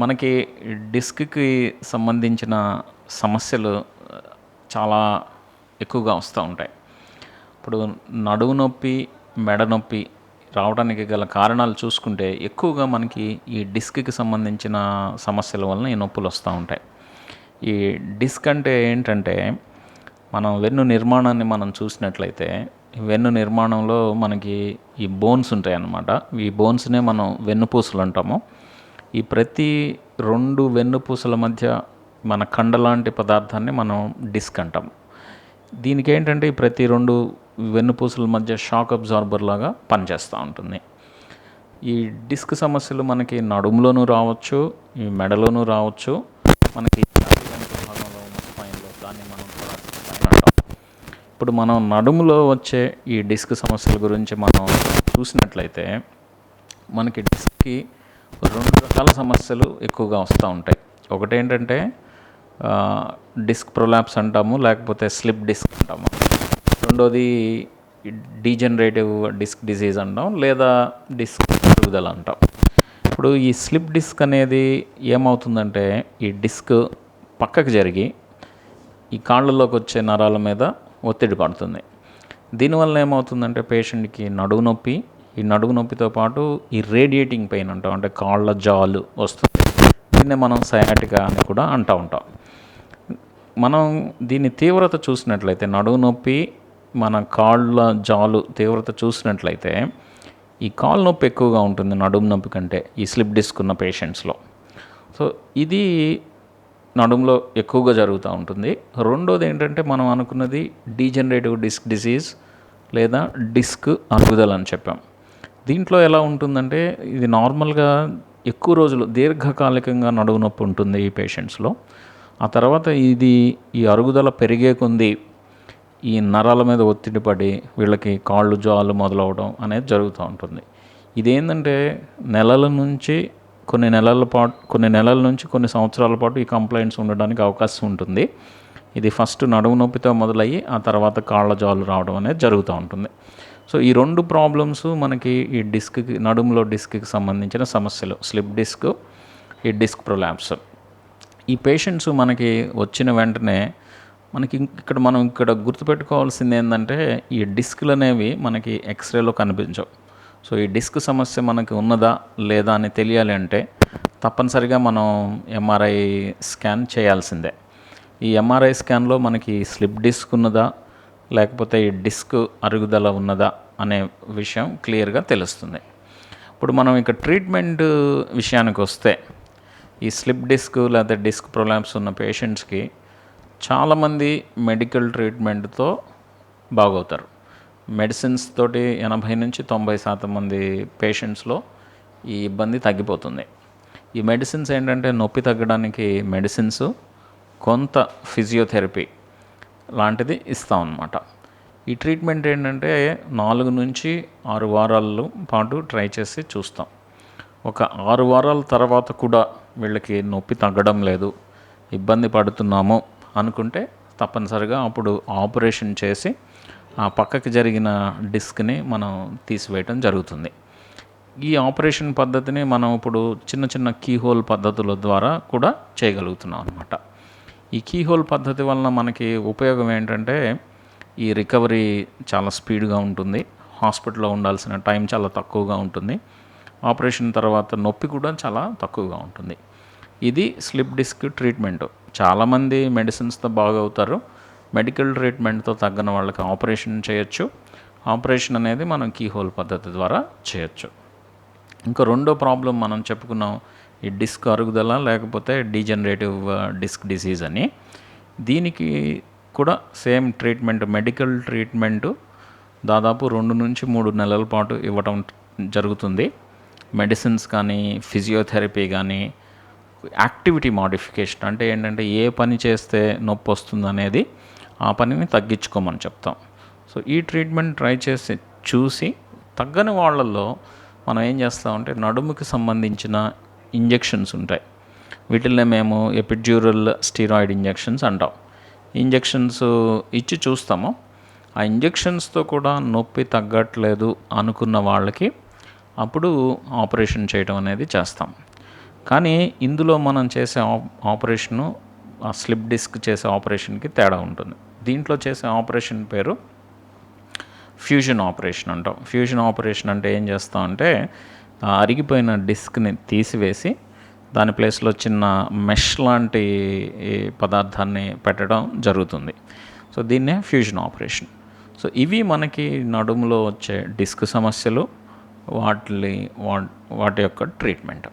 మనకి డిస్క్కి సంబంధించిన సమస్యలు చాలా ఎక్కువగా వస్తూ ఉంటాయి. ఇప్పుడు నడువు నొప్పి మెడ నొప్పి రావడానికి గల కారణాలు చూసుకుంటే ఎక్కువగా మనకి ఈ డిస్క్కి సంబంధించిన సమస్యల వలన ఈ నొప్పులు వస్తూ ఉంటాయి. ఈ డిస్క్ అంటే ఏంటంటే మనం వెన్ను నిర్మాణాన్ని మనం చూసినట్లయితే వెన్ను నిర్మాణంలో మనకి ఈ బోన్స్ ఉంటాయి అన్నమాట ఈ బోన్స్నే మనం వెన్నుపూసలు అంటాము. ఈ ప్రతి రెండు వెన్నుపూసల మధ్య మన కండ లాంటి పదార్థాన్ని మనం డిస్క్ అంటాం. దీనికి ఏంటంటే ఈ ప్రతి రెండు వెన్నుపూసల మధ్య షాక్ అబ్జార్బర్ లాగా పనిచేస్తూ ఉంటుంది. ఈ డిస్క్ సమస్యలు మనకి నడుములోనూ రావచ్చు ఈ మెడలోనూ రావచ్చు. మనకి భాగంలో ఉన్న స్పైన్లో దాన్ని మనం ఇప్పుడు మనం నడుములో వచ్చే ఈ డిస్క్ సమస్యల గురించి మనం చూసినట్లయితే మనకి డిస్క్కి రెండు రకాల సమస్యలు ఎక్కువగా వస్తూ ఉంటాయి. ఒకటి ఏంటంటే డిస్క్ ప్రొలాప్స్ అంటాము లేకపోతే స్లిప్ డిస్క్ అంటాము. రెండోది డీజనరేటివ్ డిస్క్ డిసీజ్ అంటాం లేదా డిస్క్ పెరుగుదల అంటాం. ఇప్పుడు ఈ స్లిప్ డిస్క్ అనేది ఏమవుతుందంటే ఈ డిస్క్ పక్కకు జరిగి ఈ కాళ్ళలోకి వచ్చే నరాల మీద ఒత్తిడి పడుతుంది. దీనివల్ల ఏమవుతుందంటే పేషెంట్కి నడువు నొప్పి ఈ నడుగు నొప్పితో పాటు ఈ రేడియేటింగ్ పెయిన్ అంటాం అంటే కాళ్ళ జాలు వస్తుంది. దీన్నే మనం సయాటికా అని కూడా అంటూ ఉంటాం. మనం దీని తీవ్రత చూసినట్లయితే నడువు నొప్పి మన కాళ్ళ జాలు తీవ్రత చూసినట్లయితే ఈ కాళ్ళ నొప్పి ఎక్కువగా ఉంటుంది నడుము నొప్పి కంటే ఈ స్లిప్ డిస్క్ ఉన్న పేషెంట్స్లో. సో ఇది నడుములో ఎక్కువగా జరుగుతూ ఉంటుంది. రెండోది ఏంటంటే మనం అనుకున్నది డీజనరేటివ్ డిస్క్ డిసీజ్ లేదా డిస్క్ అరుగుదల అని చెప్పాం. దీంట్లో ఎలా ఉంటుందంటే ఇది నార్మల్గా ఎక్కువ రోజులు దీర్ఘకాలికంగా నడువు నొప్పి ఉంటుంది ఈ పేషెంట్స్లో. ఆ తర్వాత ఇది ఈ అరుగుదల పెరిగే కొంది ఈ నరాల మీద ఒత్తిడి పడి వీళ్ళకి కాళ్ళు జాలు మొదలవడం అనేది జరుగుతూ ఉంటుంది. ఇదేంటంటే నెలల నుంచి కొన్ని నెలల పాటు కొన్ని నెలల నుంచి కొన్ని సంవత్సరాల పాటు ఈ కంప్లైంట్స్ ఉండడానికి అవకాశం ఉంటుంది. ఇది ఫస్ట్ నడుము నొప్పితో మొదలయ్యి ఆ తర్వాత కాళ్ళ జాలు రావడం అనేది జరుగుతూ ఉంటుంది. సో ఈ రెండు ప్రాబ్లమ్స్ మనకి ఈ డిస్క్కి నడుములో డిస్క్కి సంబంధించిన సమస్యలు. స్లిప్ డిస్క్ ఈ డిస్క్ ప్రొలాప్స్ ఈ పేషెంట్స్ మనకి వచ్చిన వెంటనే మనకి ఇక్కడ మనం ఇక్కడ గుర్తుపెట్టుకోవాల్సింది ఏంటంటే ఈ డిస్క్లు అనేవి మనకి ఎక్స్రేలో కనిపించవు. సో ఈ డిస్క్ సమస్య మనకి ఉన్నదా లేదా అని తెలియాలి అంటే తప్పనిసరిగా మనం ఎంఆర్ఐ స్కాన్ చేయాల్సిందే. ఈ ఎంఆర్ఐ స్కాన్లో మనకి స్లిప్ డిస్క్ ఉన్నదా లేకపోతే ఈ డిస్క్ అరుగుదల ఉన్నదా అనే విషయం క్లియర్గా తెలుస్తుంది. ఇప్పుడు మనం ఇక ట్రీట్మెంట్ విషయానికి వస్తే ఈ స్లిప్ డిస్క్ లేదా డిస్క్ ప్రొలాప్స్ ఉన్న పేషెంట్స్కి చాలామంది మెడికల్ ట్రీట్మెంట్తో బాగవుతారు. మెడిసిన్స్ తోటి ఎనభై నుంచి తొంభై శాతం మంది పేషెంట్స్లో ఈ ఇబ్బంది తగ్గిపోతుంది. ఈ మెడిసిన్స్ ఏంటంటే నొప్పి తగ్గడానికి మెడిసిన్స్ కొంత ఫిజియోథెరపీ లాంటిది ఇస్తాం అన్నమాట ఈ ట్రీట్మెంట్ ఏంటంటే నాలుగు నుంచి ఆరు వారాల పాటు ట్రై చేసి చూస్తాం. ఒక ఆరు వారాల తర్వాత కూడా వీళ్ళకి నొప్పి తగ్గడం లేదు ఇబ్బంది పడుతున్నాము అనుకుంటే తప్పనిసరిగా అప్పుడు ఆపరేషన్ చేసి ఆ పక్కకి జరిగిన డిస్క్ని మనం తీసివేయటం జరుగుతుంది. ఈ ఆపరేషన్ పద్ధతిని మనం ఇప్పుడు చిన్న చిన్న కీహోల్ పద్ధతుల ద్వారా కూడా చేయగలుగుతున్నాం అనమాట ఈ కీహోల్ పద్ధతి వలన మనకి ఉపయోగం ఏంటంటే ఈ రికవరీ చాలా స్పీడ్గా ఉంటుంది. హాస్పిటల్లో ఉండాల్సిన టైం చాలా తక్కువగా ఉంటుంది. ఆపరేషన్ తర్వాత నొప్పి కూడా చాలా తక్కువగా ఉంటుంది. ఇది స్లిప్ డిస్క్ ట్రీట్మెంట్. చాలామంది మెడిసిన్స్తో బాగవుతారు. మెడికల్ ట్రీట్మెంట్తో తగ్గిన వాళ్ళకి ఆపరేషన్ చేయొచ్చు. ఆపరేషన్ అనేది మనం కీహోల్ పద్ధతి ద్వారా చేయొచ్చు. ఇంకా రెండో ప్రాబ్లం మనం చెప్పుకున్నాం. ఈ డిస్క్ అరుగుదల లేకపోతే డీజనరేటివ్ డిస్క్ డిసీజ్ అని. దీనికి కూడా సేమ్ ట్రీట్మెంట్ మెడికల్ ట్రీట్మెంటు దాదాపు రెండు నుంచి మూడు నెలల పాటు ఇవ్వటం జరుగుతుంది. మెడిసిన్స్ కానీ ఫిజియోథెరపీ కానీ యాక్టివిటీ మాడిఫికేషన్ అంటే ఏంటంటే ఏ పని చేస్తే నొప్పి వస్తుంది అనేది ఆ పనిని తగ్గించుకోమని చెప్తాం. సో ఈ ట్రీట్మెంట్ ట్రై చేసి చూసి తగ్గని వాళ్ళల్లో మనం ఏం చేస్తామంటే నడుముకి సంబంధించిన ఇంజెక్షన్స్ ఉంటాయి. వీటిల్నే మేము ఎపిడ్యూరల్ స్టీరాయిడ్ ఇంజెక్షన్స్ అంటాం. ఇంజెక్షన్స్ ఇచ్చి చూస్తాము. ఆ ఇంజెక్షన్స్తో కూడా నొప్పి తగ్గట్లేదు అనుకున్న వాళ్ళకి అప్పుడు ఆపరేషన్ చేయడం అనేది చేస్తాం. కానీ ఇందులో మనం చేసే ఆప్ ఆపరేషను ఆ స్లిప్ డిస్క్ చేసే ఆపరేషన్కి తేడా ఉంటుంది. దీంట్లో చేసే ఆపరేషన్ పేరు ఫ్యూజన్ ఆపరేషన్ అంటాం. ఫ్యూజన్ ఆపరేషన్ అంటే ఏం చేస్తాం అంటే అరిగిపోయిన డిస్క్ని తీసివేసి దాని ప్లేస్లో చిన్న మెష్ లాంటి ఈ పదార్థాన్ని పెట్టడం జరుగుతుంది. సో దీన్నే ఫ్యూజన్ ఆపరేషన్. సో ఇవి మనకి నడుములో వచ్చే డిస్క్ సమస్యలు వాటి వా వాటి యొక్క ట్రీట్మెంట్.